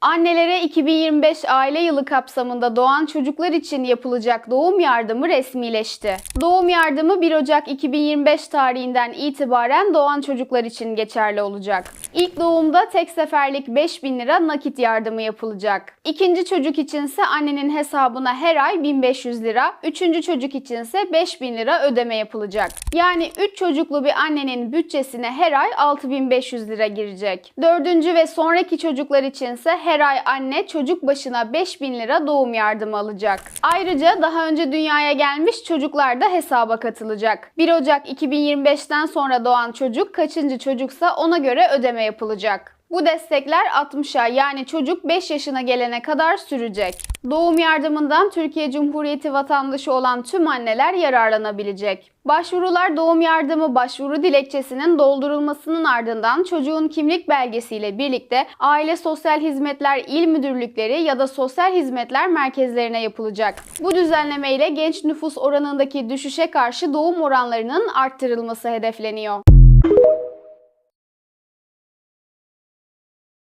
Annelere 2025 aile yılı kapsamında doğan çocuklar için yapılacak doğum yardımı resmileşti. Doğum yardımı 1 Ocak 2025 tarihinden itibaren doğan çocuklar için geçerli olacak. İlk doğumda tek seferlik 5000 lira nakit yardımı yapılacak. İkinci çocuk içinse annenin hesabına her ay 1500 lira, üçüncü çocuk içinse 5000 lira ödeme yapılacak. Yani 3 çocuklu bir annenin bütçesine her ay 6500 lira girecek. Dördüncü ve sonraki çocuklar içinse her ay anne çocuk başına 5000 lira doğum yardımı alacak. Ayrıca daha önce dünyaya gelmiş çocuklar da hesaba katılacak. 1 Ocak 2025'ten sonra doğan çocuk kaçıncı çocuksa ona göre ödeme yapılacak. Bu destekler 60'a yani çocuk 5 yaşına gelene kadar sürecek. Doğum yardımından Türkiye Cumhuriyeti vatandaşı olan tüm anneler yararlanabilecek. Başvurular doğum yardımı başvuru dilekçesinin doldurulmasının ardından çocuğun kimlik belgesiyle birlikte Aile Sosyal Hizmetler İl Müdürlükleri ya da Sosyal Hizmetler Merkezlerine yapılacak. Bu düzenleme ile genç nüfus oranındaki düşüşe karşı doğum oranlarının arttırılması hedefleniyor.